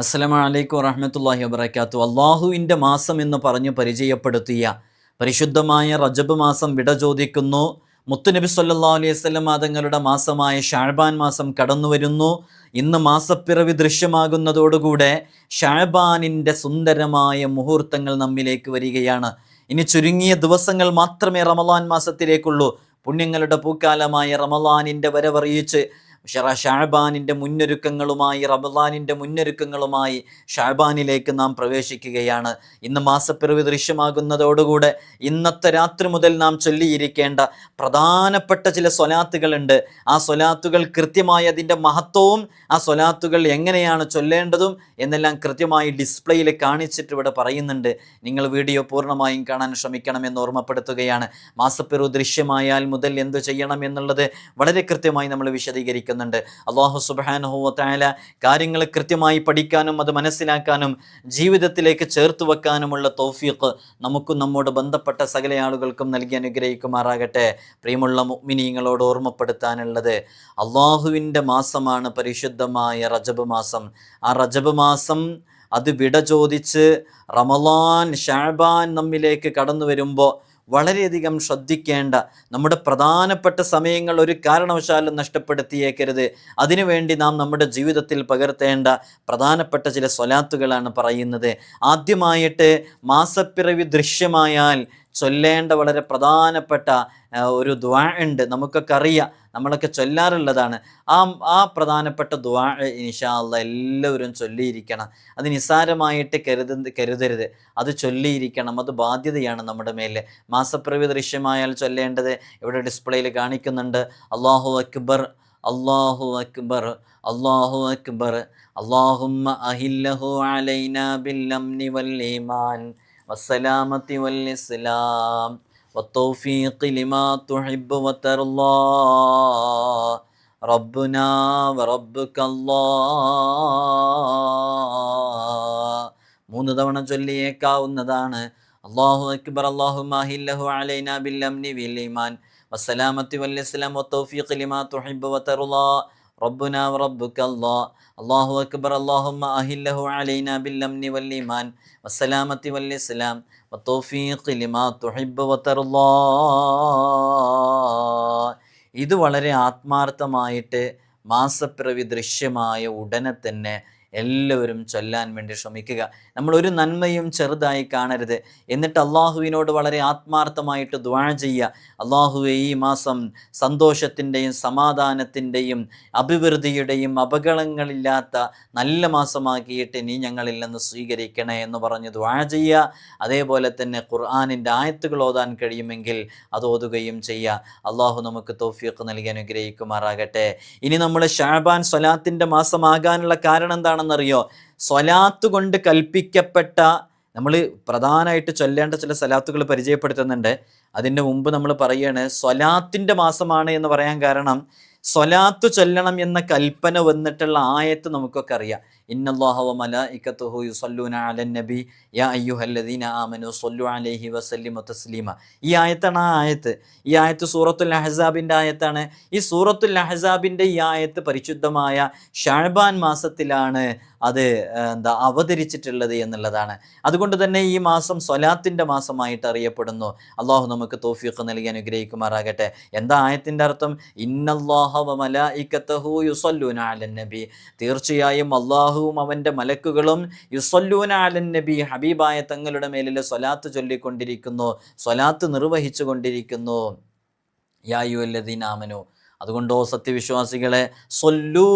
അസ്സലാമു അലൈക്കും വറഹമത്തല്ലാഹി വബർക്കാത്തു അള്ളാഹുവിന്റെ മാസം എന്ന് പറഞ്ഞ് പരിചയപ്പെടുത്തിയ പരിശുദ്ധമായ റജബ് മാസം വിട ചോദിക്കുന്നു. മുത്തുനബി സല്ലാ അലൈഹി സ്വലം മാതങ്ങളുടെ മാസമായ ഷാഴ്ബാൻ മാസം കടന്നു വരുന്നു. ഇന്ന് മാസപ്പിറവി ദൃശ്യമാകുന്നതോടുകൂടെ ഷാഴ്ബാനിന്റെ സുന്ദരമായ മുഹൂർത്തങ്ങൾ നമ്മിലേക്ക് വരികയാണ്. ഇനി ചുരുങ്ങിയ ദിവസങ്ങൾ മാത്രമേ റമലാൻ മാസത്തിലേക്കുള്ളൂ. പുണ്യങ്ങളുടെ പൂക്കാലമായ റമലാനിന്റെ വരവറിയിച്ച് ഷറ ഷാബാനിന്റെ മുന്നൊരുക്കങ്ങളുമായി റമദാനിന്റെ മുന്നൊരുക്കങ്ങളുമായി ഷാബാനിലേക്ക് നാം പ്രവേശിക്കുകയാണ്. ഇന്ന് മാസപ്പിറവി ദൃശ്യമാകുന്നതോടുകൂടെ ഇന്നത്തെ രാത്രി മുതൽ നാം ചൊല്ലിയിരിക്കേണ്ട പ്രധാനപ്പെട്ട ചില സ്വലാത്തുകളുണ്ട്. ആ സ്വലാത്തുകൾ കൃത്യമായി അതിന്റെ മഹത്വവും ആ സ്വലാത്തുകൾ എങ്ങനെയാണ് ചൊല്ലേണ്ടതും എന്നെല്ലാം കൃത്യമായി ഡിസ്പ്ലേയിൽ കാണിച്ചിട്ട് ഇവിടെ പറയുന്നുണ്ട്. നിങ്ങൾ വീഡിയോ പൂർണമായും കാണാൻ ശ്രമിക്കണമെന്ന് ഓർമ്മപ്പെടുത്തുകയാണ്. മാസപ്പിറവി ദൃശ്യമായാൽ മുതൽ എന്തു ചെയ്യണം എന്നുള്ളത് വളരെ കൃത്യമായി നമ്മൾ വിശദീകരിക്കുന്നുണ്ട് അള്ളാഹു സുബാനുഹുവത്തായ കാര്യങ്ങൾ കൃത്യമായി പഠിക്കാനും അത് മനസ്സിലാക്കാനും ജീവിതത്തിലേക്ക് ചേർത്ത് വെക്കാനുമുള്ള തൗഫീഖ് നമുക്കും നമ്മോട് ബന്ധപ്പെട്ട സകല ആളുകൾക്കും നൽകി അനുഗ്രഹിക്കുമാറാകട്ടെ. പ്രിയമുള്ള മുഅ്മിനീങ്ങളോട് ഓർമ്മപ്പെടുത്താനുള്ളത് അള്ളാഹുവിന്റെ മാസമാണ് പരിശുദ്ധമായ റജബ് മാസം. ആ റജബ് മാസം അത് വിട ചോദിച്ച് റമലാൻ ഷാബാൻ നമ്മിലേക്ക് കടന്നു വരുമ്പോൾ വളരെയധികം ശ്രദ്ധിക്കേണ്ട നമ്മുടെ പ്രധാനപ്പെട്ട സമയങ്ങൾ ഒരു കാരണവശാലും നഷ്ടപ്പെടുത്തിയേക്കരുത്. അതിനുവേണ്ടി നാം നമ്മുടെ ജീവിതത്തിൽ പകർത്തേണ്ട പ്രധാനപ്പെട്ട ചില സ്വലാത്തുകളാണ് പറയുന്നത്. ആദ്യമായിട്ട് മാസപ്പിറവി ദൃശ്യമായാൽ ചൊല്ലേണ്ട വളരെ പ്രധാനപ്പെട്ട ഒരു ദ്വാ ഉണ്ട്. നമുക്കൊക്കെ അറിയാം. നമ്മളൊക്കെ ചൊല്ലാറുള്ളതാണ്. ആ ആ പ്രധാനപ്പെട്ട ദ്വാ ഇൻഷാല്ല എല്ലാവരും ചൊല്ലിയിരിക്കണം. അത് നിസ്സാരമായിട്ട് കരുത കരുതരുത്. അത് ചൊല്ലിയിരിക്കണം. അത് ബാധ്യതയാണ് നമ്മുടെ മേലെ. മാസപ്പിറവി ദൃശ്യമായാൽ ചൊല്ലേണ്ടത് ഇവിടെ ഡിസ്പ്ലേയിൽ കാണിക്കുന്നുണ്ട്. അള്ളാഹു അക്ബർ അള്ളാഹു അക്ബർ അള്ളാഹു അക്ബർ. അള്ളാഹുമ്മ അഹില്ലഹു അലൈന ബില്ലം വൽ ഈമാൻ വസ്സലാമത്തി വൽ ഇസ്ലാം. والتوفيق لما تحب وترضى ربنا وربك الله മൂന്ന് തവണ ചൊല്ലിയേക്കാവുന്നതാണ് അള്ളാഹു അക്ബർ അള്ളാഹു മാഹില്ലഹു അലൈന ബില്ലംനി വിൽ ഈമാൻ വസ്സലാമത്തി വൽ ഇസ്ലാം വത്തൗഫീഖ് ലിമാ തുഹിബ്ബു വതർളാ ربنا وربك الله الله أكبر اللهم أهله علينا بالأمن والإيمان والسلامة والإسلام والتوفيق لما تحب وترضى ഇത് വളരെ ആത്മാർത്ഥമായിട്ട് മാസപ്പിറവി ദൃശ്യമായ ഉടനെ തന്നെ എല്ലാവരും ചൊല്ലാൻ വേണ്ടി ശ്രമിക്കുക നമ്മൾ ഒരു നന്മയും ചെറുതായി കാണരുത്. എന്നിട്ട് അള്ളാഹുവിനോട് വളരെ ആത്മാർത്ഥമായിട്ട് ദ്വാ ചെയ്യുക. അള്ളാഹുവെ ഈ മാസം സന്തോഷത്തിന്റെയും സമാധാനത്തിന്റെയും അഭിവൃദ്ധിയുടെയും അപകടങ്ങളില്ലാത്ത നല്ല മാസമാക്കിയിട്ട് നീ ഞങ്ങളിൽ നിന്ന് സ്വീകരിക്കണേ എന്ന് പറഞ്ഞ് ദ്വാ ചെയ്യുക. അതേപോലെ തന്നെ ഖുർആാനിന്റെ ആയത്തുകൾ ഓതാൻ കഴിയുമെങ്കിൽ അത് ഓതുകയും ചെയ്യുക. അള്ളാഹു നമുക്ക് തോഫിയൊക്കെ നൽകി അനുഗ്രഹിക്കുമാറാകട്ടെ. ഇനി നമ്മൾ ഷാബാൻ സ്വലാത്തിന്റെ മാസമാകാനുള്ള കാരണം എന്താണെന്നറിയോ? സ്വലാത്ത് കൊണ്ട് കൽപ്പിക്കപ്പെട്ട നമ്മൾ പ്രധാനമായിട്ട് ചൊല്ലേണ്ട ചില സ്വലാത്തുകൾ പരിചയപ്പെടുത്തുന്നുണ്ട്. അതിന് മുമ്പ് നമ്മൾ പറയുകയാണ് സ്വലാത്തിന്റെ മാസമാണ് എന്ന് പറയാൻ കാരണം സ്വലാത്ത് ചൊല്ലണം എന്ന കൽപ്പന വന്നിട്ടുള്ള ആയത്ത് നമുക്കൊക്കെ അറിയാം. ഈ ആയത്താണ് ആ ആയത്ത്. ഈ ആയത്ത് സൂറത്തുൽ അഹ്സാബിന്റെ ആയത്താണ്. ഈ സൂറത്തുൽ അഹ്സാബിന്റെ ഈ ആയത്ത് പരിശുദ്ധമായ ഷാഴ്ബാൻ മാസത്തിലാണ് അത് എന്താ അവതരിച്ചിട്ടുള്ളത് എന്നുള്ളതാണ്. അതുകൊണ്ട് തന്നെ ഈ മാസം സ്വലാത്തിന്റെ മാസമായിട്ട് അറിയപ്പെടുന്നു. അള്ളാഹു നമുക്ക് തോഫിയൊക്കെ നൽകി അനുഗ്രഹിക്കുമാറാകട്ടെ. എന്താ ആയത്തിന്റെ അർത്ഥം? ഇന്നല്ലാഹ തീർച്ചയായും മലായികത്തഹു അള്ളാഹുവും അവന്റെ മലക്കുകളും യുസല്ലൂന അലൻ നബി ഹബീബായ തങ്ങളുടെ മേലിൽ സ്വലാത്ത് ചൊല്ലിക്കൊണ്ടിരിക്കുന്നു സ്വലാത്ത് നിർവഹിച്ചു കൊണ്ടിരിക്കുന്നു യായുവല്ലദീനാമനു അതുകൊണ്ടോ സത്യവിശ്വാസികളെ സൊല്ലു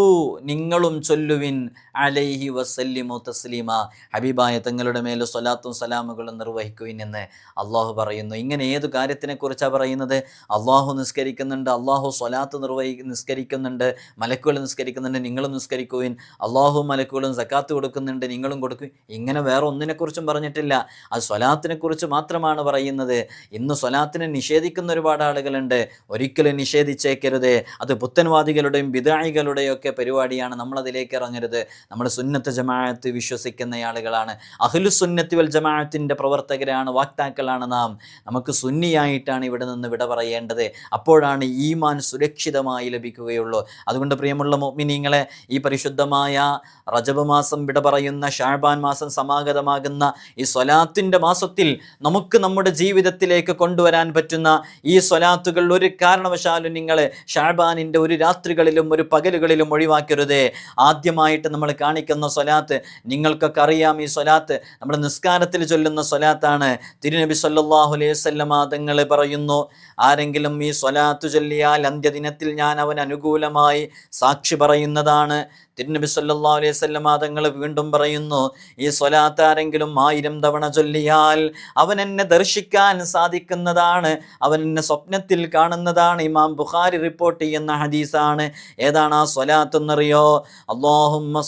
നിങ്ങളും ചൊല്ലുവിൻ അലൈഹി വസല്ലിമോ തസ്ലീമ. ഹബീബായ തങ്ങളുടെ മേൽ സ്വലാത്തും സലാമുകളും നിർവഹിക്കുവിൻ എന്ന് അള്ളാഹു പറയുന്നു. ഇങ്ങനെ ഏത് കാര്യത്തിനെക്കുറിച്ചാണ് പറയുന്നത്? അള്ളാഹു നിസ്കരിക്കുന്നുണ്ട് അള്ളാഹു സ്വലാത്ത് നിർവഹി നിസ്കരിക്കുന്നുണ്ട് മലക്കുകൾ നിസ്കരിക്കുന്നുണ്ട് നിങ്ങളും നിസ്കരിക്കുവിൻ. അള്ളാഹു മലക്കുകളും സക്കാത്ത് കൊടുക്കുന്നുണ്ട് നിങ്ങളും കൊടുക്കും ഇങ്ങനെ വേറെ ഒന്നിനെക്കുറിച്ചും പറഞ്ഞിട്ടില്ല. അത് സ്വലാത്തിനെക്കുറിച്ച് മാത്രമാണ് പറയുന്നത്. ഇന്ന് സ്വലാത്തിനെ നിഷേധിക്കുന്ന ഒരുപാട് ആളുകളുണ്ട്. ഒരിക്കലും നിഷേധിച്ചേക്കരുത്. അത് പുത്തൻവാദികളുടെയും വിദായികളുടെയും ഒക്കെ പരിപാടിയാണ് നമ്മളതിലേക്ക് ഇറങ്ങരുത്. നമ്മൾ സുന്നത്ത് ജമാഅത്ത് വിശ്വസിക്കുന്ന ആളുകളാണ്. അഹ്ലു സുന്നത്തി വൽ ജമാഅത്തിന്റെ പ്രവർത്തകരാണ് വാക്താക്കളാണ് നാം. നമുക്ക് സുന്നിയായിട്ടാണ് ഇവിടെ നിന്ന് വിട പറയേണ്ടത്. അപ്പോഴാണ് ഈമാൻ സുരക്ഷിതമായി ലഭിക്കുകയുള്ളൂ. അതുകൊണ്ട് പ്രിയമുള്ള മോമിനിങ്ങളെ ഈ പരിശുദ്ധമായ റജബ് മാസം വിട പറയുന്ന ഷാബാൻ മാസം സമാഗതമാകുന്ന ഈ സ്വലാത്തിന്റെ മാസത്തിൽ നമുക്ക് നമ്മുടെ ജീവിതത്തിലേക്ക് കൊണ്ടുവരാൻ പറ്റുന്ന ഈ സ്വലാത്തുകൾ ഒരു കാരണവശാലും നിങ്ങൾ ഷാബാനിന്റെ ഒരു രാത്രികളിലും ഒരു പകലുകളിലും ഒഴിവാക്കരുത്. ആദ്യമായിട്ട് നമ്മൾ കാണിക്കുന്ന സ്വലാത്ത് നിങ്ങൾക്കൊക്കെ അറിയാം ഈ സ്വലാത്ത് നമ്മൾ നിസ്കാരത്തിൽ ചൊല്ലുന്ന സ്വലാത്താണ്. തിരുനബി സല്ലാഹു അലൈഹി വസല്ലമ തങ്ങൾ പറയുന്നു ആരെങ്കിലും ഈ സ്വലാത്ത് ചൊല്ലിയാൽ അന്ത്യദിനത്തിൽ ഞാൻ അവൻ അനുകൂലമായി സാക്ഷി പറയുന്നതാണ്. തിരുനബി സല്ലാ അലൈഹി വസല്ലമ തങ്ങൾ വീണ്ടും പറയുന്നു ഈ സ്വലാത്ത് ആരെങ്കിലും ആയിരം തവണ ചൊല്ലിയാൽ അവൻ എന്നെ ദർശിക്കാൻ സാധിക്കുന്നതാണ് അവൻ എന്നെ സ്വപ്നത്തിൽ കാണുന്നതാണ്. ഇമാം ബുഖാരി റിപ്പോർട്ട് ചെയ്യുന്ന ഹദീസാണ്. ഏതാണ് ആ സ്വലാത്ത് എന്നറിയോ? അള്ളാഹുമ്മ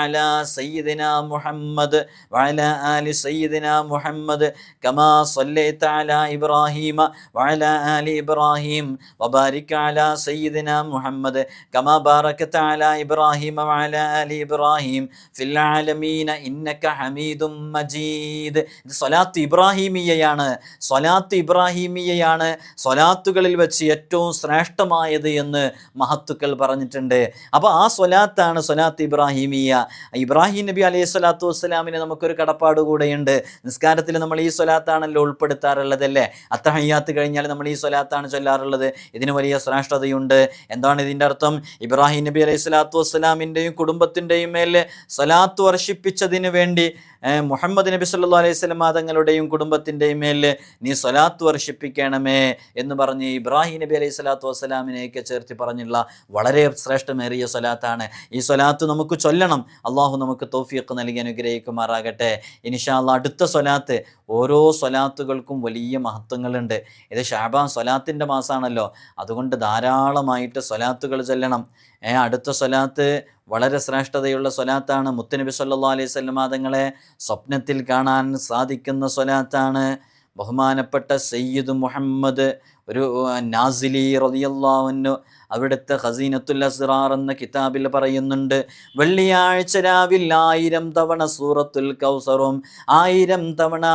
അലാ സയ്യിദിന മുഹമ്മദ് വഅല ആലി സയ്യിദിന മുഹമ്മദ് കമാ സ്വല്ലൈത അലാ ഇബ്രാഹീമ വഅല ആലി ഇബ്രാഹീം വബാരിക് അലാ സയ്യിദിന മുഹമ്മദ് കമാ ബാറകത അലാ ഇബ്രാഹീമ വഅല ആലി ഇബ്രാഹീം ഫിൽ ആലമീന ഇന്നക ഹമീദും മജീദ് ഇത് ഇബ്രാഹിമിയയാണ്. സ്വലാത്ത് ഇബ്രാഹീമിയയാണ് സ്വലാത്തുകളിൽ വെച്ച് ഏറ്റവും ശ്രേഷ്ഠമായത് എന്ന് മഹത്തുക്കൾ പറഞ്ഞിട്ടുണ്ട്. അപ്പോൾ ആ സ്വലാത്താണ് സ്വലാത്ത് ഇബ്രാഹിമിയ. ഇബ്രാഹിം നബി അലൈഹി സ്വലാത്തു വസ്സലാമിന് നമുക്കൊരു കടപ്പാട് കൂടെയുണ്ട്. നിസ്കാരത്തിൽ നമ്മൾ ഈ സ്വലാത്താണല്ലോ ഉൾപ്പെടുത്താറുള്ളത് അല്ലേ? അത്തഹയ്യാത്ത് കഴിഞ്ഞാൽ നമ്മൾ ഈ സ്വലാത്താണ് ചൊല്ലാറുള്ളത്. ഇതിന് വലിയ ശ്രേഷ്ഠതയുണ്ട്. എന്താണ് ഇതിന്റെ അർത്ഥം? ഇബ്രാഹിം നബി അലൈഹി സ്വലാത്തു വസ്സലാമിന്റെയും കുടുംബത്തിന്റെയും മേൽ സലാത്ത് വർഷിപ്പിച്ചതിന് വേണ്ടി മുഹമ്മദ് നബി സല്ലു അലൈഹി സ്വലം തങ്ങളുടെയും കുടുംബത്തിന്റെയും മേൽ നീ സ്വലാത്ത് വർഷിപ്പിക്കണമേ എന്ന് പറഞ്ഞ് ഇബ്രാഹിം നബി അലൈഹി സ്വലാത്തു വസ്സലാമിനെയൊക്കെ ചേർത്തി പറഞ്ഞുള്ള വളരെ ശ്രേഷ്ഠമേറിയ സ്വലാത്താണ്. ഈ സ്വലാത്ത് നമുക്ക് ചൊല്ലണം. അള്ളാഹു നമുക്ക് തോഫിയൊക്കെ നൽകി അനുഗ്രഹിക്കുമാറാകട്ടെ. ഇനിഷാല്ല അടുത്ത സ്വലാത്ത് ഓരോ സ്വലാത്തുകൾക്കും വലിയ മഹത്വങ്ങളുണ്ട്. ഇത് ഷാബാൻ സ്വലാത്തിന്റെ മാസമാണല്ലോ അതുകൊണ്ട് ധാരാളമായിട്ട് സ്വലാത്തുകൾ ചൊല്ലണം. അടുത്ത സ്വലാത്ത് വളരെ ശ്രേഷ്ഠതയുള്ള സ്വലാത്താണ്. മുത്തുനബി സല്ലാ അലൈഹി വസല്ലമ തങ്ങളെ സ്വപ്നത്തിൽ കാണാൻ സാധിക്കുന്ന സ്വലാത്താണ്. ബഹുമാനപ്പെട്ട സയ്യിദ് മുഹമ്മദ് ഒരു നാസിലി റളിയല്ലാഹു അവിടുത്തെ ഹസീനത്തുൽ അസ്റാർ എന്ന കിതാബിൽ പറയുന്നുണ്ട് വെള്ളിയാഴ്ച രാവിലെ ആയിരം തവണ സൂറത്തുൽ കൗസറും ആയിരം തവണ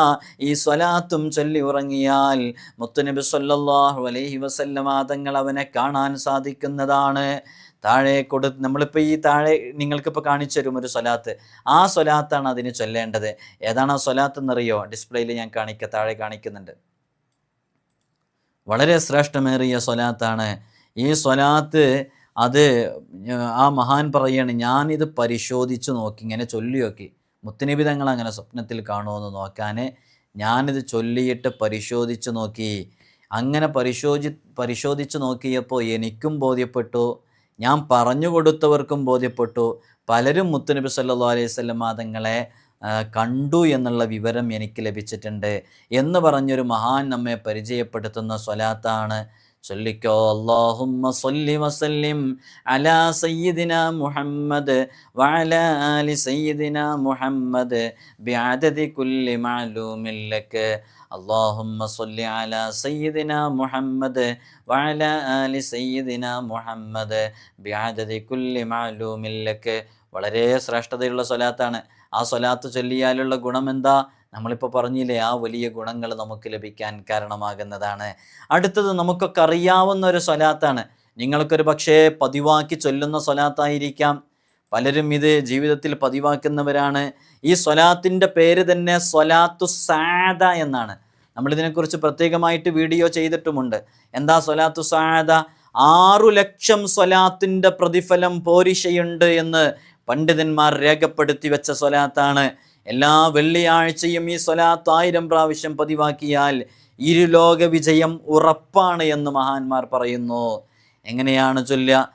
ഈ സ്വലാത്തും ചൊല്ലി ഉറങ്ങിയാൽ മുത്തുനബി സല്ലാഹു അലൈഹി വസല്ലമ തങ്ങൾ അവനെ കാണാൻ സാധിക്കുന്നതാണ്. താഴെ കൊടു നമ്മളിപ്പോൾ ഈ താഴെ നിങ്ങൾക്കിപ്പോൾ കാണിച്ചു തരും ഒരു സ്വലാത്ത്. ആ സ്വലാത്താണ് അതിന് ചൊല്ലേണ്ടത്. ഏതാണ് ആ സ്വലാത്ത് എന്നറിയോ ഡിസ്പ്ലേയിൽ ഞാൻ കാണിക്ക താഴെ കാണിക്കുന്നുണ്ട്. വളരെ ശ്രേഷ്ഠമേറിയ സ്വലാത്താണ്. ഈ സ്വലാത്ത് അത് ആ മഹാൻ പറയാണ് ഞാനിത് പരിശോധിച്ച് നോക്കി ഇങ്ങനെ ചൊല്ലി നോക്കി. മുത്തനബി തങ്ങൾ അങ്ങനെ സ്വപ്നത്തിൽ കാണുമെന്ന് നോക്കാൻ ഞാനിത് ചൊല്ലിയിട്ട് പരിശോധിച്ച് നോക്കി. അങ്ങനെ പരിശോധി പരിശോധിച്ച് നോക്കിയപ്പോൾ എനിക്കും ബോധ്യപ്പെട്ടു. ഞാൻ പറഞ്ഞു കൊടുത്തവർക്കും ബോധ്യപ്പെട്ടു. പലരും മുത്തുനബി സല്ലു അലൈഹി വസല്ലം തങ്ങളെ കണ്ടു എന്നുള്ള വിവരം എനിക്ക് ലഭിച്ചിട്ടുണ്ട് എന്ന് പറഞ്ഞൊരു മഹാൻ നമ്മെ പരിചയപ്പെടുത്തുന്ന സ്വലാത്താണ്. ചൊല്ലിക്കോ അല്ലാഹുമ്മ സല്ലി വസല്ലിം അലാ സയ്യിദിന മുഹമ്മദ് വഅല ആലി സയ്യിദിന മുഹമ്മദ് ബിഅദദി കുല്ലി മഅലൂമിൻ اللهم صل على سيدنا محمد وعلى آل سيدنا محمد بعدد كل معلوم لك വളരെ ശ്രേഷ്ഠതയുള്ള സ്വലാത്താണ് ആ സ്വലാത്ത് ചൊല്ലിയാലുള്ള ഗുണം എന്താ നമ്മളിപ്പോൾ പറഞ്ഞില്ലേ ആ വലിയ ഗുണങ്ങൾ നമുക്ക് ലഭിക്കാൻ കാരണമാകുന്നതാണ് അടുത്തത് നമുക്കൊക്കെ അറിയാവുന്ന ഒരു സ്വലാത്താണ് നിങ്ങൾക്കൊരു പക്ഷേ പതിവാക്കി ചൊല്ലുന്ന സ്വലാത്തായിരിക്കാം പലരും ഇത് ജീവിതത്തിൽ പതിവാക്കുന്നവരാണ്. ഈ സ്വലാത്തിന്റെ പേര് തന്നെ സ്വലാത്തു സാദ എന്നാണ്. നമ്മളിതിനെക്കുറിച്ച് പ്രത്യേകമായിട്ട് വീഡിയോ ചെയ്തിട്ടുമുണ്ട്. എന്താ സ്വലാത്തു സാദ? ആറു ലക്ഷം സ്വലാത്തിന്റെ പ്രതിഫലം പോരിശയുണ്ട് എന്ന് പണ്ഡിതന്മാർ രേഖപ്പെടുത്തി വെച്ച സ്വലാത്താണ്. എല്ലാ വെള്ളിയാഴ്ചയും ഈ സ്വലാത്ത് ആയിരം പ്രാവശ്യം പതിവാക്കിയാൽ ഇരുലോക വിജയം ഉറപ്പാണ് എന്ന് മഹാന്മാർ പറയുന്നു. എങ്ങനെയാണ് ചൊല്ലുക?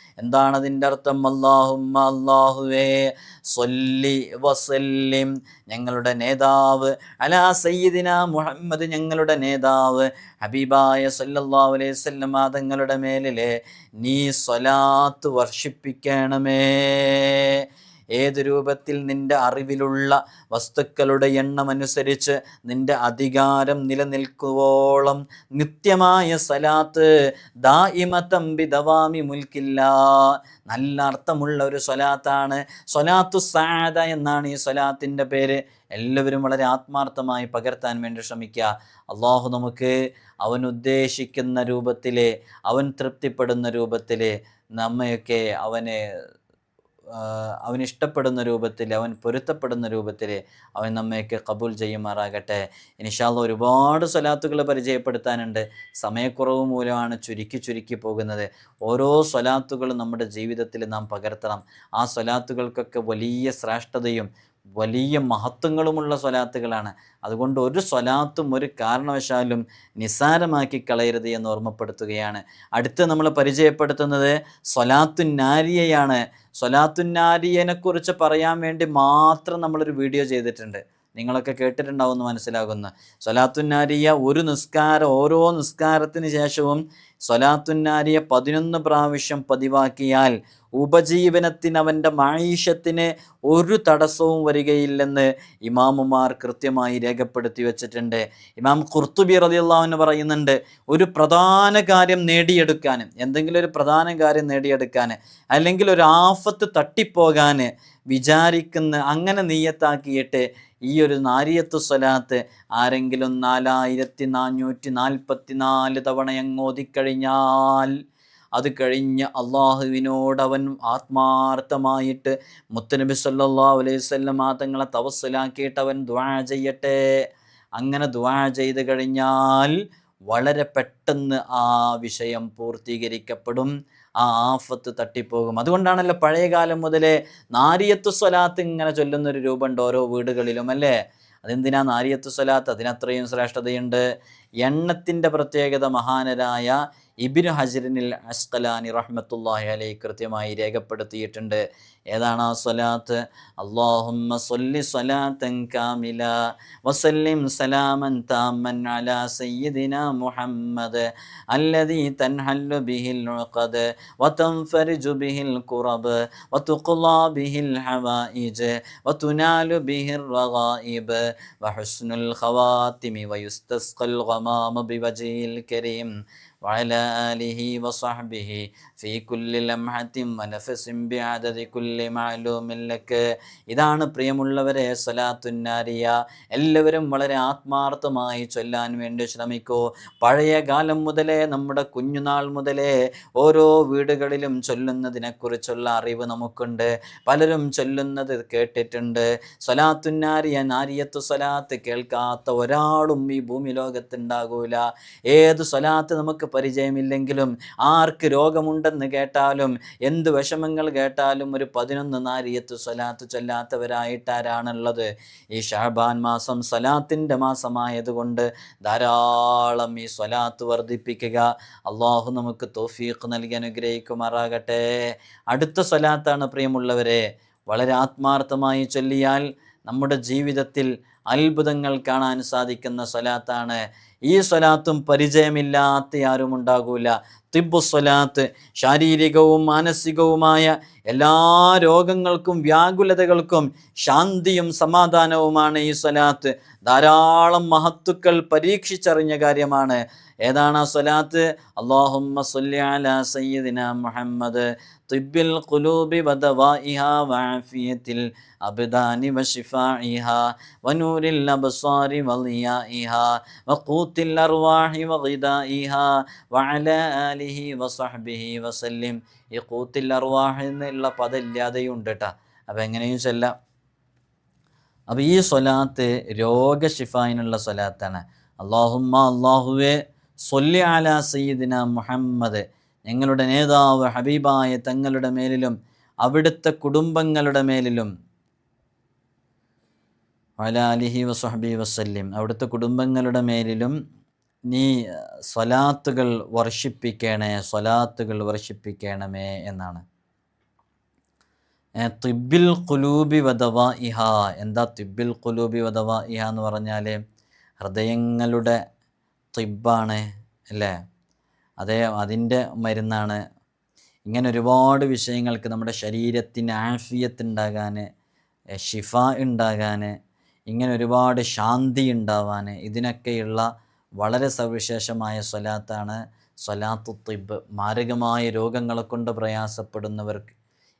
എന്താണ് അതിന്റെ അർത്ഥം? അള്ളാഹുമ്മ അള്ളാഹുവേ സൊല്ലി വസല്ലിം. ഞങ്ങളുടെ നേതാവ് അലാ സയ്യിദിന മുഹമ്മദ് ഞങ്ങളുടെ നേതാവ്. ഹബീബായ സല്ലല്ലാഹു അലൈഹി വസല്ലം തങ്ങളുടെ മേലിലെ നീ സ്വലാത്ത് വർഷിപ്പിക്കണമേ. ഏത് രൂപത്തിൽ നിന്റെ അറിവിലുള്ള വസ്തുക്കളുടെ എണ്ണമനുസരിച്ച് നിന്റെ അധികാരം നിലനിൽക്കുവോളം നിത്യമായ സലാത്ത് ദായിമത്തമ്പി ദവാമി മുൽക്കില്ല. നല്ല അർത്ഥമുള്ള ഒരു സ്വലാത്താണ്. സ്വലാത്തു സാദ എന്നാണ് ഈ സ്വലാത്തിന്റെ പേര്. എല്ലാവരും വളരെ ആത്മാർത്ഥമായി പകർത്താൻ വേണ്ടി ശ്രമിക്കുക. അള്ളാഹു നമുക്ക് അവൻ ഉദ്ദേശിക്കുന്ന രൂപത്തിലെ അവൻ തൃപ്തിപ്പെടുന്ന രൂപത്തിലെ നമ്മയൊക്കെ അവന് അവന് ഇഷ്ടപ്പെടുന്ന രൂപത്തിൽ അവൻ പൊരുത്തപ്പെടുന്ന രൂപത്തിൽ അവൻ നമ്മയൊക്കെ കബൂൽ ചെയ്യുമാറാകട്ടെ. ഇനിഷാല്ല ഒരുപാട് സ്വലാത്തുകൾ പരിചയപ്പെടുത്താനുണ്ട്. സമയക്കുറവ് മൂലമാണ് ചുരുക്കി ചുരുക്കി പോകുന്നത്. ഓരോ സ്വലാത്തുകളും നമ്മുടെ ജീവിതത്തിൽ നാം പകർത്തണം. ആ സ്വലാത്തുകൾക്കൊക്കെ വലിയ ശ്രേഷ്ഠതയും വലിയ മഹത്വങ്ങളുമുള്ള സ്വലാത്തുകളാണ്. അതുകൊണ്ട് ഒരു സ്വലാത്തും ഒരു കാരണവശാലും നിസ്സാരമാക്കി കളയരുത് എന്ന് ഓർമ്മപ്പെടുത്തുകയാണ്. അടുത്ത് നമ്മൾ പരിചയപ്പെടുത്തുന്നത് സ്വലാത്തുന്നാരിയയാണ്. സ്വലാത്തുന്നാരിയനെക്കുറിച്ച് പറയാൻ വേണ്ടി മാത്രം നമ്മളൊരു വീഡിയോ ചെയ്തിട്ടുണ്ട്. നിങ്ങളൊക്കെ കേട്ടിട്ടുണ്ടാവും മനസ്സിലാകുന്ന. സ്വലാത്തുന്നാരിയ ഒരു നിസ്കാരം ഓരോ നിസ്കാരത്തിന് ശേഷവും സ്വലാത്തുന്നാരിയ പതിനൊന്ന് പ്രാവശ്യം പതിവാക്കിയാൽ ഉപജീവനത്തിന് അവന്റെ മായീഷത്തിന് ഒരു തടസ്സവും വരികയില്ലെന്ന് ഇമാമുമാർ കൃത്യമായി രേഖപ്പെടുത്തി വെച്ചിട്ടുണ്ട്. ഇമാം കുർത്തുബി റളിയല്ലാഹു പറയുന്നുണ്ട് ഒരു പ്രധാന കാര്യം നേടിയെടുക്കാൻ എന്തെങ്കിലും ഒരു പ്രധാന കാര്യം നേടിയെടുക്കാൻ അല്ലെങ്കിൽ ഒരു ആഫത്ത് തട്ടിപ്പോകാൻ വിചാരിക്കുന്ന അങ്ങനെ നീയത്താക്കിയിട്ട് ഈ ഒരു നാരിയത്ത് സ്വലാത്ത് ആരെങ്കിലും നാലായിരത്തി നാനൂറ്റി നാൽപ്പത്തി നാല് തവണ അങ്ങോതിക്കഴിഞ്ഞാൽ അത് കഴിഞ്ഞ് അള്ളാഹുവിനോടവൻ ആത്മാർത്ഥമായിട്ട് മുത്തനബി സല്ലാ അലൈഹി വസല്ലം ആ തങ്ങളെ അവൻ ദ്വാ ചെയ്യട്ടെ. അങ്ങനെ ദ്വാ ചെയ്ത് കഴിഞ്ഞാൽ വളരെ പെട്ടെന്ന് ആ വിഷയം പൂർത്തീകരിക്കപ്പെടും. ആ ആഫത്ത് തട്ടിപ്പോകും. അതുകൊണ്ടാണല്ലോ പഴയ കാലം മുതലേ നാരിയത്തു സ്വലാത്ത് ഇങ്ങനെ ചൊല്ലുന്നൊരു രൂപമുണ്ട് ഓരോ വീടുകളിലും അല്ലേ? അതെന്തിനാ നാരിയത്തു സ്വലാത്ത്? അതിനത്രയും ശ്രേഷ്ഠതയുണ്ട്. എണ്ണത്തിന്റെ പ്രത്യേകത മഹാനരായ ഇബിന് ഹജറിനിൽ അസ്കലാനി റഹ്മത്തുല്ലാഹി അലൈ കൃത്യമായി രേഖപ്പെടുത്തിയിട്ടുണ്ട്. ഏതാണ് ആ സ്വലാത്ത്? അള്ളാഹുമ്മ സൊല്ലി സ്വലാത്തൻ കാമില വസല്ലിം സലാമൻ താമൻ അല സയ്യിദിന മുഹമ്മദ് അല്ലദി തൻഹല്ലു ബിഹിൽ ഉഖദ് വതൻഫരിജു ബിഹിൽ കുറബ് വതുഖ്ലാ ബിഹിൽ ഹവായിജ് വതുനാലു ബിഹിർ റഗായിബ് വഹുസ്നുൽ ഖവാത്തിമി വയുസ്തസ്ഖൽ ഗമാമ ബിവജിൽ കരീം وعلى آله وصحبه ഇതാണ് പ്രിയമുള്ളവരെ സലാത്തുന്നാരിയ എല്ലാവരും വളരെ ആത്മാർത്ഥമായി ചൊല്ലാൻ വേണ്ടി ശ്രമിക്കൂ. പഴയ കാലം മുതലേ നമ്മുടെ കുഞ്ഞുനാൾ മുതലേ ഓരോ വീടുകളിലും ചൊല്ലുന്നതിനെക്കുറിച്ചുള്ള അറിവ് നമുക്കുണ്ട്. പലരും ചൊല്ലുന്നത് കേട്ടിട്ടുണ്ട്. സലാത്തുന്നാരിയ നാരിയത്തു സലാത്ത് കേൾക്കാത്ത ഒരാളും ഈ ഭൂമി ലോകത്തുണ്ടാകൂല. ഏത് സലാത്ത് നമുക്ക് പരിചയമില്ലെങ്കിലും ആർക്ക് രോഗമുണ്ട് രോഗമുണ്ടെന്ന് കേട്ടാലും എന്ത് വിഷമങ്ങൾ കേട്ടാലും ഒരു പതിനൊന്ന് നാരിയത്ത് സ്വലാത്ത് ചൊല്ലാത്തവരായിട്ടാരാണുള്ളത് ഈ ഷാബാൻ മാസം സ്വലാത്തിന്റെ മാസമായതുകൊണ്ട് ധാരാളം ഈ സ്വലാത്ത് വർദ്ധിപ്പിക്കുക. അള്ളാഹു നമുക്ക് തോഫീഖ് നൽകി അനുഗ്രഹിക്കുമാറാകട്ടെ. അടുത്ത സ്വലാത്താണ് പ്രിയമുള്ളവരെ വളരെ ആത്മാർത്ഥമായി ചൊല്ലിയാൽ നമ്മുടെ ജീവിതത്തിൽ അത്ഭുതങ്ങൾ കാണാൻ സാധിക്കുന്ന സ്വലാത്താണ്. ഈ സ്വലാത്തും പരിചയമില്ലാത്ത ആരും ഉണ്ടാകൂല തിബു സ്വലാത്ത് ശാരീരികവും മാനസികവുമായ എല്ലാ രോഗങ്ങൾക്കും വ്യാകുലതകൾക്കും ശാന്തിയും സമാധാനവുമാണ് ഈ സ്വലാത്ത്. ധാരാളം മഹത്തുക്കൾ പരീക്ഷിച്ചറിഞ്ഞ കാര്യമാണ്. ഏതാണ് ആ സ്വലാത്ത്? അള്ളാഹുമ്മ അലാ സയ്യിദിന മുഹമ്മദ്. തിബിൽ ഖുലൂബി വദവാഇഹ വഅഫിയത്തിൽ അബ്ദാനി വശിഫാഇഹ വനൂരിൽ അബ്സാരി വളിയാഇഹ വഖൂത്തിൽ അർവാഹി വഗിദാഇഹ വഅലാ ആലിഹി വസഹ്ബിഹി വസല്ലിം ഈ കൂത്തിൽ അറുവാഹ് എന്നുള്ള പദം ഇല്ലാതെയും ഉണ്ട് കേട്ടോ അപ്പം എങ്ങനെയും ചെല്ലാം. അപ്പോൾ ഈ സ്വലാത്ത് രോഗശിഫായിനുള്ള സ്വലാത്താണ്. അള്ളാഹുമ്മ അള്ളാഹുവെ സൊല്ലി അല സയ്യിദിന മുഹമ്മദ്. ഞങ്ങളുടെ നേതാവ് ഹബീബായ തങ്ങളുടെ മേലിലും അവിടുത്തെ കുടുംബങ്ങളുടെ മേലിലും. വലാലിഹി വസ്ഹബി വസ്ല്ലിം. അവിടുത്തെ കുടുംബങ്ങളുടെ മേലിലും നീ സ്വലാത്തുകൾ വർഷിപ്പിക്കണേ സ്വലാത്തുകൾ വർഷിപ്പിക്കണമേ എന്നാണ്. തിബിൽ കുലൂബി വധവ ഇഹ എന്താ തിബിൽ കുലൂബി വധവ ഇഹ എന്ന് പറഞ്ഞാൽ ഹൃദയങ്ങളുടെ തിബാണ് അല്ലേ? അതേ അതിന്റെ മരുന്നാണ്. ഇങ്ങനെ ഒരുപാട് വിഷയങ്ങൾക്ക് നമ്മുടെ ശരീരത്തിന് ആഫിയത്ത് ഉണ്ടാകാൻ ഷിഫ ഉണ്ടാകാൻ ഇങ്ങനെ ഒരുപാട് ശാന്തി ഉണ്ടാവാൻ ഇതിനൊക്കെയുള്ള വളരെ സവിശേഷമായ സ്വലാത്താണ്. സ്വലാത്തു തിബ് മാരകമായ രോഗങ്ങളെ കൊണ്ട് പ്രയാസപ്പെടുന്നവർക്ക്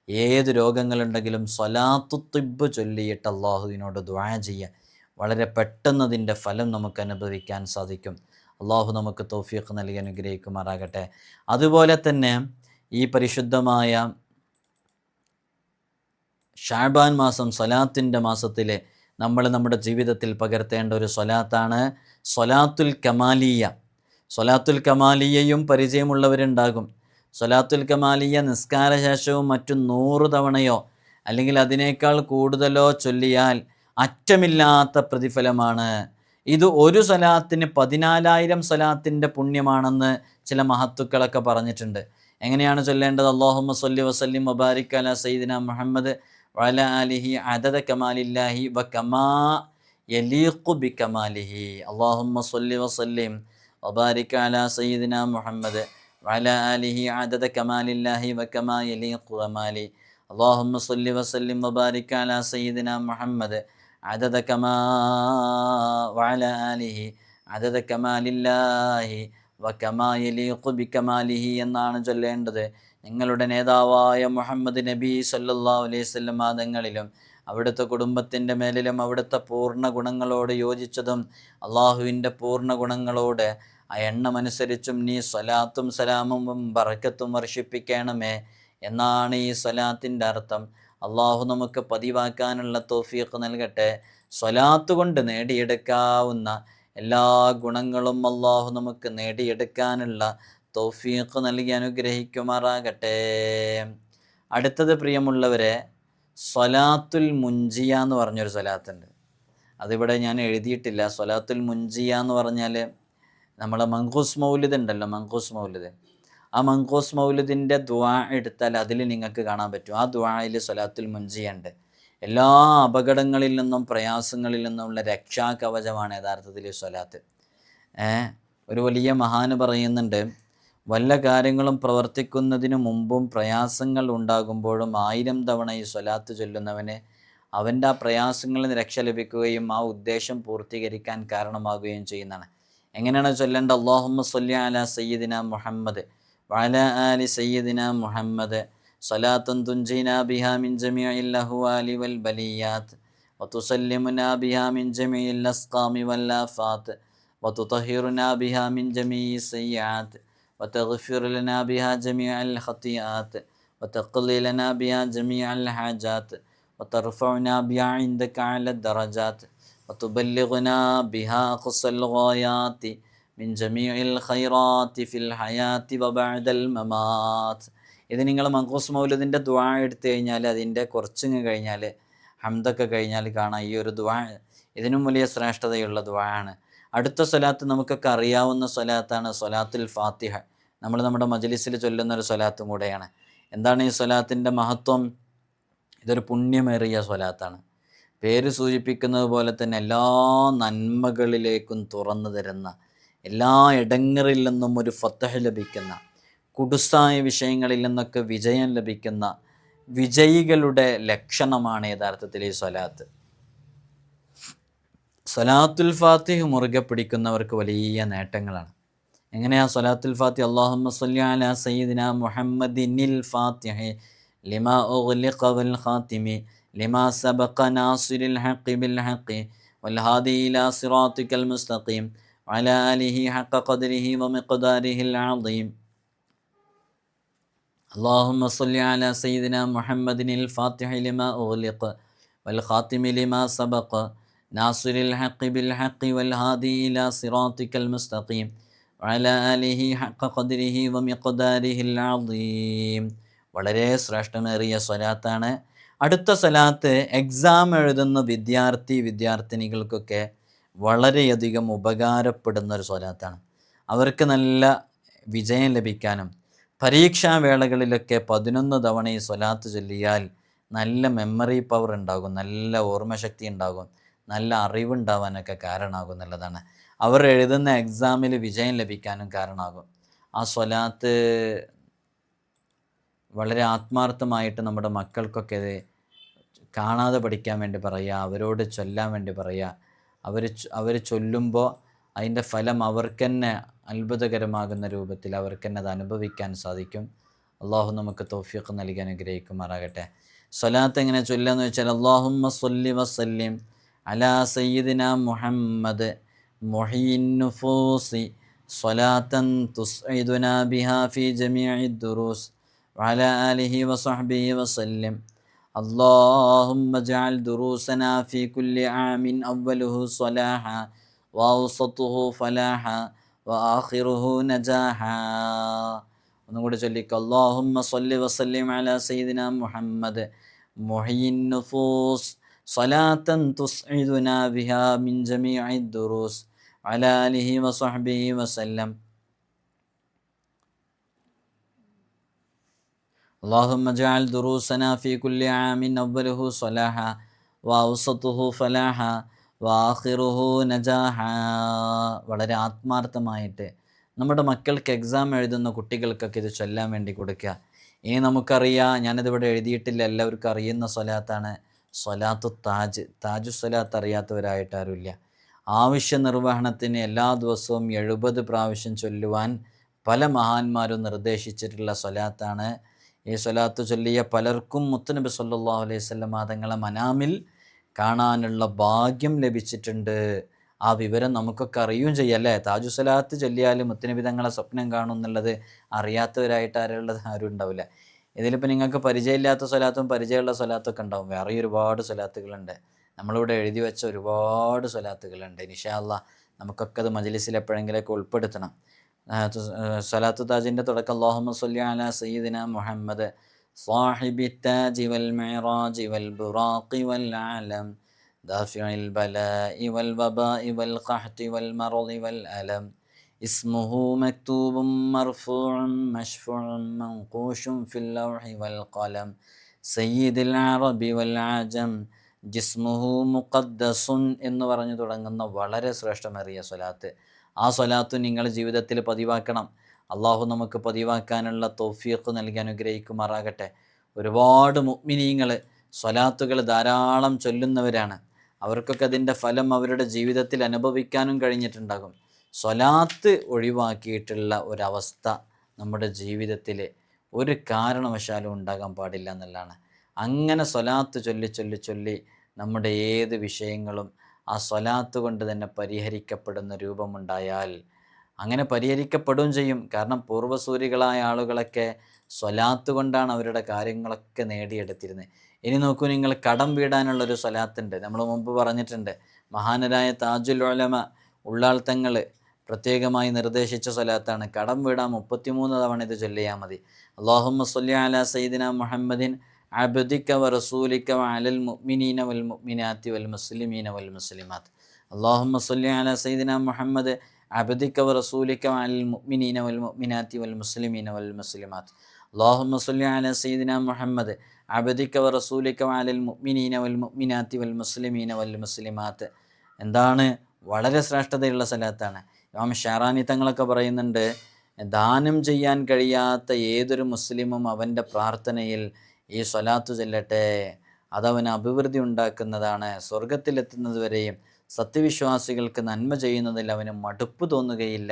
ഏത് രോഗങ്ങളുണ്ടെങ്കിലും സ്വലാത്തു തിബ് ചൊല്ലിയിട്ട് അള്ളാഹുവിനോട് ദ്വാ ചെയ്യുക. വളരെ പെട്ടെന്ന് അതിന്റെ ഫലം നമുക്ക് അനുഭവിക്കാൻ സാധിക്കും. അള്ളാഹു നമുക്ക് തോഫീഖ് നൽകി അനുഗ്രഹിക്കുമാറാകട്ടെ. അതുപോലെ തന്നെ ഈ പരിശുദ്ധമായ ഷാബാൻ മാസം സ്വലാത്തിന്റെ മാസത്തിൽ നമ്മൾ നമ്മുടെ ജീവിതത്തിൽ പകർത്തേണ്ട ഒരു സ്വലാത്താണ് സ്വലാത്തുൽ കമാലിയ. സൊലാത്തുൽ കമാലിയയും പരിചയമുള്ളവരുണ്ടാകും. സൊലാത്തുൽ കമാലിയ നിസ്കാര ശേഷവും മറ്റു നൂറ് തവണയോ അല്ലെങ്കിൽ അതിനേക്കാൾ കൂടുതലോ ചൊല്ലിയാൽ അറ്റമില്ലാത്ത പ്രതിഫലമാണ്. ഇത് ഒരു സ്വലാത്തിന് പതിനാലായിരം സ്വലാത്തിന്റെ പുണ്യമാണെന്ന് ചില മഹത്തുക്കളൊക്കെ പറഞ്ഞിട്ടുണ്ട്. എങ്ങനെയാണ് ചൊല്ലേണ്ടത്? അള്ളാഹുമ്മ സല്ലി വസല്ലിം വബാരിക് അല സയ്യിദിന മുഹമ്മദ് വല അലിഹി അദദ കമാലില്ലാഹി വ കമാ യലീഖു ബി കമാലിഹി അള്ളാഹുമ്മ സല്ലി വസല്ലിം വബാരിക് അല സയ്യിദിന മുഹമ്മദ് വല അലിഹി അദദ കമാലില്ലാഹി വ കമാ യലീഖു കമാലി اللهم صل وسلم وبارك على سيدنا محمد عدد كما وعلى آله عدد كمال الله وكما يليق بكماله എന്നാണ് ചൊല്ലേണ്ടത് നിങ്ങളുടെ നേതാവായ മുഹമ്മദ് നബി സല്ലാ അലൈഹി സ്വല്ലം മാതങ്ങളിലും അവിടുത്തെ കുടുംബത്തിന്റെ മേലിലും അവിടുത്തെ പൂർണ ഗുണങ്ങളോട് യോജിച്ചതും അള്ളാഹുവിന്റെ പൂർണ ഗുണങ്ങളോട് ആ എണ്ണമനുസരിച്ചും നീ സ്വലാത്തും സലാമും ബറക്കത്തും വർഷിപ്പിക്കണമേ എന്നാണ് ഈ സ്വലാത്തിന്റെ അർത്ഥം. അള്ളാഹു നമുക്ക് പതിവാക്കാനുള്ള തോഫിയൊക്കെ നൽകട്ടെ. സ്വലാത്ത് കൊണ്ട് നേടിയെടുക്കാവുന്ന എല്ലാ ഗുണങ്ങളും അള്ളാഹു നമുക്ക് നേടിയെടുക്കാനുള്ള തോഫിയൊക്കെ നൽകി അനുഗ്രഹിക്കുമാറാകട്ടെ. അടുത്തത് പ്രിയമുള്ളവരെ സ്വലാത്തുൽ മുഞ്ചിയ എന്ന് പറഞ്ഞൊരു സ്വലാത്തുണ്ട്. അതിവിടെ ഞാൻ എഴുതിയിട്ടില്ല. സൊലാത്തുൽ മുഞ്ചിയ എന്ന് പറഞ്ഞാൽ നമ്മളെ മങ്കൂസ് മൗലിദ് ഉണ്ടല്ലോ മങ്കൂസ് മൗലിദ്. ആ മങ്കൂസ് മൗലിദിന്റെ ദ്വാ എടുത്താൽ അതിൽ നിങ്ങൾക്ക് കാണാൻ പറ്റും. ആ ദ്വായിൽ സൊലാത്തുൽ മുഞ്ചിയ ഉണ്ട്. എല്ലാ അപകടങ്ങളിൽ നിന്നും പ്രയാസങ്ങളിൽ നിന്നുമുള്ള രക്ഷാകവചമാണ് യഥാർത്ഥത്തിൽ സ്വലാത്ത്. ഒരു വലിയ മഹാന് പറയുന്നുണ്ട് വല്ല കാര്യങ്ങളും പ്രവർത്തിക്കുന്നതിന് മുമ്പും പ്രയാസങ്ങൾ ഉണ്ടാകുമ്പോഴും ആയിരം തവണ ഈ സ്വലാത്ത് ചൊല്ലുന്നവന് അവൻ്റെ ആ പ്രയാസങ്ങളിൽ നിന്ന് രക്ഷ ലഭിക്കുകയും ആ ഉദ്ദേശം പൂർത്തീകരിക്കാൻ കാരണമാകുകയും ചെയ്യുന്നതാണ് എങ്ങനെയാണ് ചൊല്ലേണ്ട അള്ളാഹുമ്മ സല്ലി അല സയ്യിദിന മുഹമ്മദ് വഅല ആലി സയ്യിദിന മുഹമ്മദ് صلاة تنجينا بها من جميع الأهوال والبليات وتسلمنا بها من جميع الأسقام والآفات وتطهرنا بها من جميع السيئات وتغفر لنا بها جميع الخطيئات وتقضي لنا بها جميع الحاجات وترفعنا بها عندك على الدرجات وتبلغنا بها أقصى الغايات من جميع الخيرات في الحياة وبعد الممات ഇത് നിങ്ങൾ മങ്കൂസ് മൗലദിൻ്റെ ദ്വാ എടുത്തു കഴിഞ്ഞാൽ അതിൻ്റെ കുറച്ചിങ് കഴിഞ്ഞാൽ ഹംദൊക്കെ കഴിഞ്ഞാൽ കാണാം ഈ ഒരു ദ്വാ ഇതിനും വലിയ ശ്രേഷ്ഠതയുള്ള ദ്വാണ് അടുത്ത സ്വലാത്ത് നമുക്കൊക്കെ അറിയാവുന്ന സ്വലാത്താണ് സ്വലാത്തുൽ ഫാത്തിഹ നമ്മൾ നമ്മുടെ മജലിസിൽ ചൊല്ലുന്ന ഒരു സ്വലാത്തും കൂടെയാണ്. എന്താണ് ഈ സ്വലാത്തിന്റെ മഹത്വം? ഇതൊരു പുണ്യമേറിയ സ്വലാത്താണ്. പേര് സൂചിപ്പിക്കുന്നത് പോലെ തന്നെ എല്ലാ നന്മകളിലേക്കും തുറന്നു തരുന്ന എല്ലാ ഇടങ്ങളിൽ നിന്നും ഒരു ഫത്തഹ ലഭിക്കുന്ന കുടുസായ വിഷയങ്ങളിൽ നിന്നൊക്കെ വിജയം ലഭിക്കുന്ന വിജയികളുടെ ലക്ഷണമാണ് യഥാർത്ഥത്തിൽ ഈ സ്വലാത്ത്. സ്വലാത്തുൽ ഫാത്തിഹ് മുറുകെ പിടിക്കുന്നവർക്ക് വലിയ നേട്ടങ്ങളാണ്. എങ്ങനെയാ സ്വലാത്തുൽ ഫാത്തി അള്ളാഹുമ്മ സല്ലി അലാ സയ്യിദിന മുഹമ്മദിനിൽ ഫാത്തിഹി ലിമാ ഉഗ്ലിഖ വൽ ഖാതിമി ലിമാ സബഖ നാസിരിൽ ഹഖി ബിൽ ഹഖി വൽ ഹാദി ഇലാ സിറാത്തിക്കൽ മുസ്തഖീം وعلى آله حق قدره ومقداره العظيم اللهم صل على سيدنا محمد الفاتح لما أغلق والخاتم لما سبق ناصر الحق بالحق والهادي إلى صراطك المستقيم വഅലാ അലിഹി ഹഖ ഖദ്രിഹി വമിഖ്ദാരിഹി വളരെ ശ്രേഷ്ഠമേറിയ സ്വലാത്താണ്. അടുത്ത സ്വലാത്ത് എക്സാം എഴുതുന്ന വിദ്യാർത്ഥി വിദ്യാർത്ഥിനികൾക്കൊക്കെ വളരെയധികം ഉപകാരപ്പെടുന്ന ഒരു സ്വലാത്താണ്. അവർക്ക് നല്ല വിജയം ലഭിക്കാനും പരീക്ഷാ വേളകളിലൊക്കെ പതിനൊന്ന് തവണ ഈ സ്വലാത്ത് ചൊല്ലിയാൽ നല്ല മെമ്മറി പവർ ഉണ്ടാകും നല്ല ഓർമ്മശക്തി ഉണ്ടാകും നല്ല അറിവുണ്ടാവാനൊക്കെ കാരണമാകും എന്നുള്ളതാണ്. അവർ എഴുതുന്ന എക്സാമിൽ വിജയം ലഭിക്കാനും കാരണമാകും. ആ സ്വലാത്ത് വളരെ ആത്മാർത്ഥമായിട്ട് നമ്മുടെ മക്കൾക്കൊക്കെ കാണാതെ പഠിക്കാൻ വേണ്ടി പറയുക അവരോട് ചൊല്ലാൻ വേണ്ടി പറയുക. അവർ അവർ ചൊല്ലുമ്പോൾ അതിന്റെ ഫലം അവർക്ക് തന്നെ അത്ഭുതകരമാകുന്ന രൂപത്തിൽ അവർക്ക് തന്നെ അത് അനുഭവിക്കാൻ സാധിക്കും. അള്ളാഹു നമുക്ക് തോഫിയൊക്കെ നൽകി അനുഗ്രഹിക്കുമാറാകട്ടെ. സ്വലാത്ത് എങ്ങനെ ചൊല്ലുക എന്ന് വെച്ചാൽ അള്ളാഹുമ്മ സല്ലി വസല്ലിം അലാ സയ്യിദിന മുഹമ്മദ് മുഹീൻ നുഫൂസി സ്വലാത്തൻ തുസ്ഇദുന ബിഹാ ഫി ജമീഇ ദുറൂസ് وعلى آله وصحبه وسلم اللهم اجعل دروسنا في كل عام أوله صلاحا وأوسطه فلاحا وآخره نجاحا ഒന്നുകൂടി ചൊല്ലിക്ക اللهم صل وسلم على سيدنا محمد محيي النفوس صلاة تسعدنا بها من جميع الدروس على آله وصحبه وسلم اللهم اجعل دروسنا في كل عام أوله صلاحا وأوسطه فلاحا وآخره نجاحا വളരെ ആത്മാർത്ഥമായിട്ട് നമ്മുടെ മക്കൾക്ക് എക്സാം എഴുതുന്ന കുട്ടികൾക്കൊക്കെ ഇത് ചൊല്ലാൻ വേണ്ടി കൊടുക്കുക ഇനി നമുക്കറിയാം ഞാനിതിവിടെ എഴുതിയിട്ടില്ല എല്ലാവർക്കും അറിയുന്ന സ്വലാത്താണ് സ്വലാത്തു താജ് താജു സ്വലാത്ത് അറിയാത്തവരായിട്ട് ആരുമില്ല ആവശ്യ നിർവഹണത്തിന് എല്ലാ ദിവസവും എഴുപത് പ്രാവശ്യം ചൊല്ലുവാൻ പല മഹാന്മാരും നിർദ്ദേശിച്ചിട്ടുള്ള സ്വലാത്താണ്. ഈ സ്വലാത്ത് ചൊല്ലിയ പലർക്കും മുത്തുനബി സല്ലാ അലൈഹി വസല്ലം തങ്ങളെ മനാമിൽ കാണാനുള്ള ഭാഗ്യം ലഭിച്ചിട്ടുണ്ട്. ആ വിവരം നമുക്കൊക്കെ അറിയുകയും ചെയ്യാം അല്ലേ? താജു സ്വലാത്ത് ചൊല്ലിയാൽ മുത്തുനബി തങ്ങളെ സ്വപ്നം കാണും എന്നുള്ളത് അറിയാത്തവരായിട്ട് ആരുള്ളത് ആരും ഉണ്ടാവില്ല. ഇതിലിപ്പോൾ നിങ്ങൾക്ക് പരിചയമില്ലാത്ത സ്വലാത്തും പരിചയമുള്ള സ്വലാത്തൊക്കെ ഉണ്ടാവും. വേറെ ഒരുപാട് സ്വലാത്തുകളുണ്ട്. നമ്മളിവിടെ എഴുതി വെച്ച ഒരുപാട് സ്വലാത്തുകളുണ്ട് നിഷാല്ല നമുക്കൊക്കെ അത് മജ്ലിസിൽ എപ്പോഴെങ്കിലൊക്കെ ഉൾപ്പെടുത്തണം സ്വലാത്തു താജിൻ്റെ തുടക്കം അള്ളാഹുമ്മ സല്ലി അലാ സയ്യിദിന മുഹമ്മദ് صاحب التاج والمعراج والبراق والعلم دافع البلاء والوباء والقحط والمرض والألم اسمه مكتوب مرفوع مشفوع منقوش في اللوح والقلم سيد العرب والعجم ജിസ്മുഹു മുഖദ്ദസുൻ എന്ന് പറഞ്ഞു തുടങ്ങുന്ന വളരെ ശ്രേഷ്ഠമേറിയ സ്വലാത്ത്. ആ സ്വലാത്ത് നിങ്ങൾ ജീവിതത്തിൽ പതിവാക്കണം. അള്ളാഹു നമുക്ക് പതിവാക്കാനുള്ള തോഫിയക്ക് നൽകി അനുഗ്രഹിക്കുമാറാകട്ടെ. ഒരുപാട് മുഗ്മിനീങ്ങൾ സ്വലാത്തുകൾ ധാരാളം ചൊല്ലുന്നവരാണ്. അവർക്കൊക്കെ അതിന്റെ ഫലം അവരുടെ ജീവിതത്തിൽ അനുഭവിക്കാനും കഴിഞ്ഞിട്ടുണ്ടാകും. സ്വലാത്ത് ഒഴിവാക്കിയിട്ടുള്ള ഒരവസ്ഥ നമ്മുടെ ജീവിതത്തിൽ ഒരു കാരണവശാലും ഉണ്ടാകാൻ പാടില്ല എന്നുള്ളതാണ്. അങ്ങനെ സ്വലാത്ത് ചൊല്ലി ചൊല്ലി ചൊല്ലി നമ്മുടെ ഏത് വിഷയങ്ങളും ആ സ്വലാത്ത് കൊണ്ട് തന്നെ പരിഹരിക്കപ്പെടുന്ന രൂപമുണ്ടായാൽ അങ്ങനെ പരിഹരിക്കപ്പെടുകയും ചെയ്യും. കാരണം പൂർവസൂരികളായ ആളുകളൊക്കെ സ്വലാത്ത് കൊണ്ടാണ് അവരുടെ കാര്യങ്ങളൊക്കെ നേടിയെടുത്തിരുന്നത്. ഇനി നോക്കൂ നിങ്ങൾ കടം വീടാനുള്ളൊരു സ്വലാത്തുണ്ട്. നമ്മൾ മുമ്പ് പറഞ്ഞിട്ടുണ്ട് മഹാനരായ താജുൽ ഉലമ ഉള്ളാൾ തങ്ങൾ പ്രത്യേകമായി നിർദ്ദേശിച്ച സ്വലാത്താണ്. കടം വീടാൻ മുപ്പത്തിമൂന്ന് തവണ ഇത് ചൊല്ലിയാൽ മതി. അള്ളാഹുമ്മ സല്ലി അല സയ്യിദിന മുഹമ്മദിൻ അബദിക്ക വറസൂലിക്ക അലൽ മുഅ്മിനീന വൽ മുഅ്മിനാത്തി വൽ മുസ്ലിമീന വൽ മുസ്ലിമാത്ത്. അല്ലാഹുമ്മ സല്ലി അലാ സയ്യിദിനാ മുഹമ്മദ് അബദിക്ക വറസൂലിക്ക അലൽ മുഅ്മിനീന വൽ മുഅ്മിനാത്തി വൽ മുസ്ലിമീന വൽ മുസ്ലിമാത്ത്. അല്ലാഹുമ്മ സല്ലി അലാ സയ്യിദിനാ മുഹമ്മദ് അബദിക്ക വറസൂലിക്ക അലൽ മുഅ്മിനീന വൽ മുഅ്മിനാത്തി വൽ മുസ്ലിമീന വൽ മുസ്ലിമാത്ത്. എന്താണ്? വളരെ ശ്രേഷ്ഠതയുള്ള സലാത്താണ്. ഇമാം ഷാറാനി തങ്ങളൊക്കെ പറയുന്നുണ്ട് ദാനം ചെയ്യാൻ കഴിയാത്ത ഏതൊരു മുസ്ലിമും അവന്റെ പ്രാർത്ഥനയിൽ ഈ സ്വലാത്തു ചെല്ലട്ടെ. അതവന് അഭിവൃദ്ധി ഉണ്ടാക്കുന്നതാണ്. സ്വർഗത്തിലെത്തുന്നത് വരെയും സത്യവിശ്വാസികൾക്ക് നന്മ ചെയ്യുന്നതിൽ അവന് മടുപ്പ് തോന്നുകയില്ല.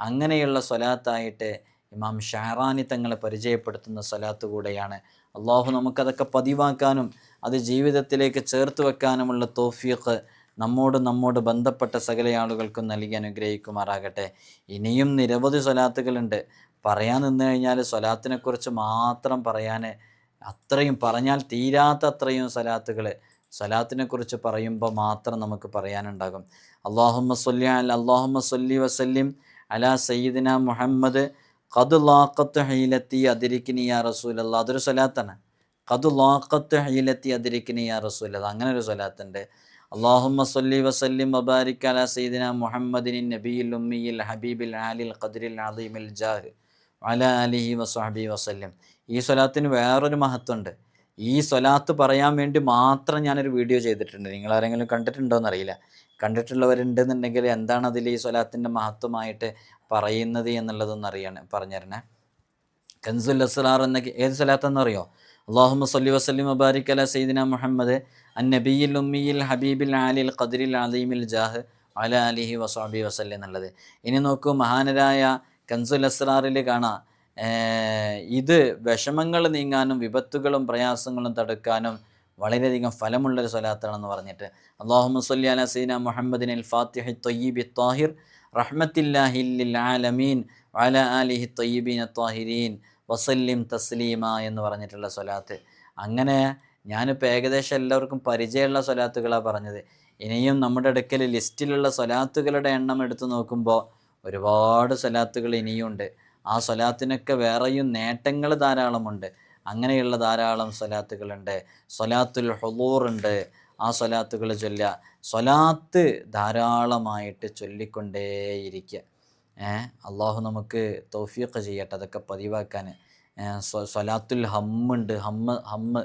അങ്ങനെയുള്ള സ്വലാത്തായിട്ട് ഇമാം ഷാറാനി തങ്ങളെ പരിചയപ്പെടുത്തുന്ന സ്വലാത്ത് കൂടെയാണ്. അള്ളാഹു നമുക്കതൊക്കെ പതിവാക്കാനും അത് ജീവിതത്തിലേക്ക് ചേർത്ത് വെക്കാനുമുള്ള തോഫീഖ് നമ്മോട് നമ്മോട് ബന്ധപ്പെട്ട സകല ആളുകൾക്കും നൽകി അനുഗ്രഹിക്കുമാറാകട്ടെ. ഇനിയും നിരവധി സ്വലാത്തുകളുണ്ട്. പറയാൻ നിന്ന് കഴിഞ്ഞാൽ സ്വലാത്തിനെക്കുറിച്ച് മാത്രം പറയാൻ അത്രയും പറഞ്ഞാൽ തീരാത്ത അത്രയും സലാത്തിനെ കുറിച്ച് പറയുമ്പോൾ മാത്രം നമുക്ക് പറയാനുണ്ടാകും. അള്ളാഹുമ്മ സൊല്ലി അൽ അള്ളാഹുമ്മ സൊല്ലി വസല്ലിം അലാ സയ്യിദിന മുഹമ്മദ്. ഖദ് ലാഖത്ത് ഹൈലത്തി അതിരിക്കിനി യാ റസൂലല്ലാ. അതൊരു സലാത്താണ്. ഖദ് ലാഖത്ത് ഹൈലത്തി അതിരിക്കിനി യാ അത് അങ്ങനെ ഒരു സലാത്തുണ്ട്. അള്ളാഹുമ്മ സല്ലി വസല്ലിം മബാരിക് അലാ സയ്യിദിന മുഹമ്മദിൻ നബിയിൽ ഉമ്മിയിൽ ഹബീബിൽ ആലിൽ ഖദ്രിൽ അലീമിൽ ജാഹ് അല അലിഹി വസ്ഹബി വസല്ലം. ഈ സ്വലാത്തിന് വേറൊരു മഹത്വമുണ്ട്. ഈ സ്വലാത്ത് പറയാൻ വേണ്ടി മാത്രം ഞാനൊരു വീഡിയോ ചെയ്തിട്ടുണ്ട്. നിങ്ങൾ ആരെങ്കിലും കണ്ടിട്ടുണ്ടോ എന്നറിയില്ല കണ്ടിട്ടുള്ളവരുണ്ടെന്നുണ്ടെങ്കിൽ എന്താണ് അതിൽ ഈ സ്വലാത്തിന്റെ മഹത്വമായിട്ട് പറയുന്നത് എന്നുള്ളതൊന്നും അറിയാണ് പറഞ്ഞുതരണേ. കൻസുൽ അസ്റാർ എന്ന ഏത് സ്വലാത്തെന്നറിയോ അള്ളാഹുമ സല്ലി വസ്ലിം മുബാരിക് അല സൈദിന മുഹമ്മദ് അൻ നബിയിൽ ഉമ്മിയിൽ ഹബീബിൽ ആലിൽ ഖദ്രിൽ അലീമിൽ ജാഹ് അല അലിഹി വസാബി വസല്ലി എന്നുള്ളത്. ഇനി നോക്കൂ മഹാനരായ കൻസുൽ അസ്ലാറിൽ കാണാം. ഇത് വിഷമങ്ങൾ നീങ്ങാനും വിപത്തുകളും പ്രയാസങ്ങളും തടുക്കാനും വളരെയധികം ഫലമുള്ളൊരു സ്വലാത്താണെന്ന് പറഞ്ഞിട്ട്. അള്ളാഹു സല്ലി അല സീന മുഹമ്മദിൻ അൽ ഫാത്തിഹി തൊയ്യബി താഹിർ റഹ്മത്തില്ലാഹിൽ ആലമീൻ അല ആലിഹി തൊയ്യബീൻ താഹിരീൻ വസല്ലിം തസ്ലീമ എന്ന് പറഞ്ഞിട്ടുള്ള സ്വലാത്ത്. അങ്ങനെ ഞാനിപ്പോൾ ഏകദേശം എല്ലാവർക്കും പരിചയമുള്ള സ്വലാത്തുകളാണ് പറഞ്ഞത്. ഇനിയും നമ്മുടെ അടുക്കൽ ലിസ്റ്റിലുള്ള സ്വലാത്തുകളുടെ എണ്ണം എടുത്തു നോക്കുമ്പോൾ ഒരുപാട് സ്വലാത്തുകൾ ഇനിയുണ്ട്. ആ സ്വലാത്തിനൊക്കെ വേറെയും നേട്ടങ്ങൾ ധാരാളമുണ്ട്. അങ്ങനെയുള്ള ധാരാളം സ്വലാത്തുകളുണ്ട്. സ്വലാത്തുൽ ഉണ്ട് ആ സ്വലാത്തുകൾ ചൊല്ലുക. സ്വലാത്ത് ധാരാളമായിട്ട് ചൊല്ലിക്കൊണ്ടേയിരിക്കുക. ഏഹ് അള്ളാഹു നമുക്ക് തൗഫീഖ് ചെയ്യട്ടെ അതൊക്കെ പതിവാക്കാൻ. സ്വലാത്തുൽ ഹമ്മുണ്ട്. ഹമ്മ് ഹമ്മ്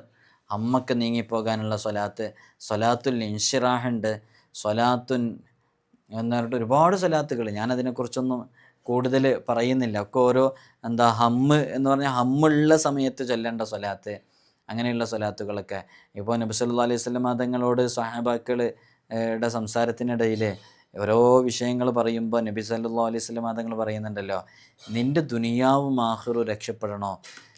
ഹമ്മൊക്കെ നീങ്ങിപ്പോകാനുള്ള സ്വലാത്ത്. സ്വലാത്തുൽ ഇൻഷിറാഹുണ്ട്. സ്വലാത്തുൻ എന്ന് പറഞ്ഞിട്ട് ഒരുപാട് സ്വലാത്തുകൾ. ഞാനതിനെക്കുറിച്ചൊന്നും കൂടുതൽ പറയുന്നില്ല. ഒക്കെ ഓരോ എന്താ ഹമ്മ് എന്ന് പറഞ്ഞാൽ ഹമ്മുള്ള സമയത്ത് ചൊല്ലേണ്ട സ്വലാത്ത് അങ്ങനെയുള്ള സ്വലാത്തുകളൊക്കെ. ഇപ്പോൾ നബി സല്ലല്ലാഹു അലൈഹി സ്വലം തങ്ങളോട് സഹാബാക്കളുടെ സംസാരത്തിനിടയിൽ ഓരോ വിഷയങ്ങൾ പറയുമ്പോൾ നബി സല്ലാ അലൈഹി സ്വലം തങ്ങൾ പറയുന്നുണ്ടല്ലോ നിന്റെ ദുനിയാവും ആഹ്റു രക്ഷപ്പെടണോ?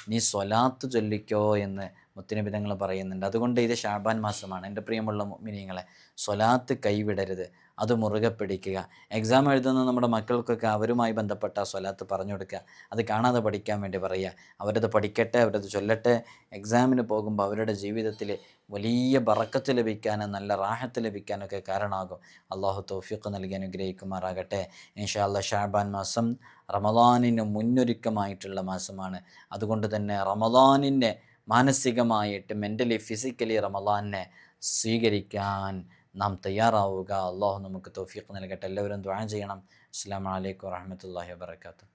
നീ സ്വലാത്ത് ചൊല്ലിക്കോ എന്ന് മുത്തുനബി തങ്ങൾ പറയുന്നുണ്ട്. അതുകൊണ്ട് ഇത് ഷാബാൻ മാസമാണ്. എന്റെ പ്രിയമുള്ള മിനിങ്ങളെ സ്വലാത്ത് കൈവിടരുത്. അത് മുറുകെ പിടിക്കുക. എക്സാം എഴുതുന്ന നമ്മുടെ മക്കൾക്കൊക്കെ അവരുമായി ബന്ധപ്പെട്ട സ്വലാത്ത് പറഞ്ഞു കൊടുക്കുക. അത് കാണാതെ പഠിക്കാൻ വേണ്ടി പറയുക. അവരത് പഠിക്കട്ടെ അവരത് ചൊല്ലട്ടെ. എക്സാമിന് പോകുമ്പോൾ അവരുടെ ജീവിതത്തിൽ വലിയ ബറക്കത്ത് ലഭിക്കാനും നല്ല റാഹത്ത് ലഭിക്കാനൊക്കെ കാരണമാകും. അള്ളാഹു തോഫിക്ക് നൽകി അനുഗ്രഹിക്കുമാറാകട്ടെ. ഇൻഷാല്ല ഷാബാൻ മാസം റമദാനിന് മുന്നൊരുക്കമായിട്ടുള്ള മാസമാണ്. അതുകൊണ്ട് തന്നെ റമദാനിന്റെ മാനസികമായിട്ട് മെന്റലി ഫിസിക്കലി റമദാനിനെ സ്വീകരിക്കാൻ നാം തയ്യാറാവുക. അള്ളാഹു നമുക്ക് തോഫീഖ് നൽകട്ടെ. എല്ലാവരും ദ്വാ ചെയ്യണം. അസ്സാം വലൈക്കും വാഹമത്തല്ലാഹി വാബർക്കാത്തു